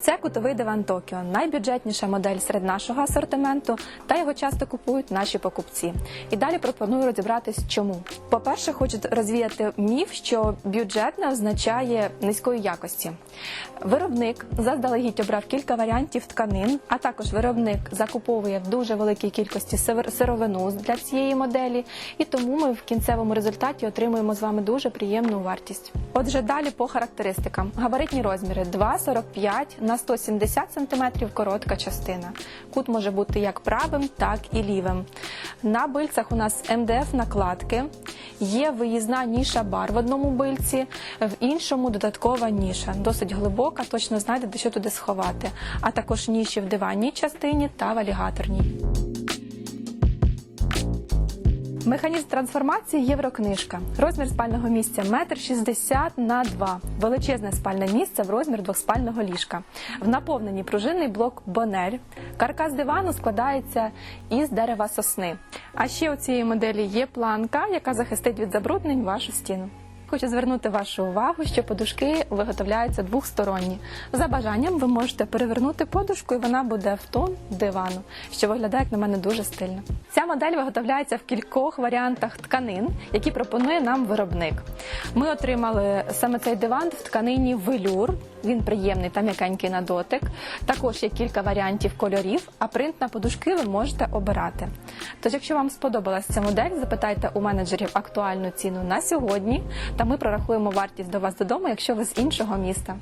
Це кутовий диван Токіо, найбюджетніша модель серед нашого асортименту, та його часто купують наші покупці. І далі пропоную розібратись, чому. По-перше, хочу розвіяти міф, що бюджетне означає низької якості. Виробник заздалегідь обрав кілька варіантів тканин, а також виробник закуповує в дуже великій кількості сировину для цієї моделі, і тому ми в кінцевому результаті отримуємо з вами дуже приємну вартість. Отже, далі по характеристикам. Габаритні розміри 2,45 на 170 см коротка частина. Кут може бути як правим, так і лівим. На бильцях у нас МДФ накладки. Є виїзна ніша бар в одному бильці, в іншому додаткова ніша, досить глибока, точно знайдете, що туди сховати, а також ніші в диванній частині та в алігаторній. Механізм трансформації єврокнижка. Розмір спального місця 1,60 м на 2 Величезне спальне місце в розмір двохспального ліжка. В наповненні пружинний блок Бонель. Каркас дивану складається із дерева сосни. А ще у цієї моделі є планка, яка захистить від забруднень вашу стіну. Хочу звернути вашу увагу, що подушки виготовляються двохсторонні. За бажанням ви можете перевернути подушку, і вона буде в тон дивану, що виглядає, як на мене, дуже стильно. Ця модель виготовляється в кількох варіантах тканин, які пропонує нам виробник. Ми отримали саме цей диван в тканині велюр. Він приємний та м'якенький на дотик. Також є кілька варіантів кольорів, а принт на подушки ви можете обирати. Тож, якщо вам сподобалася ця модель, запитайте у менеджерів актуальну ціну на сьогодні, та ми прорахуємо вартість до вас додому, якщо ви з іншого міста.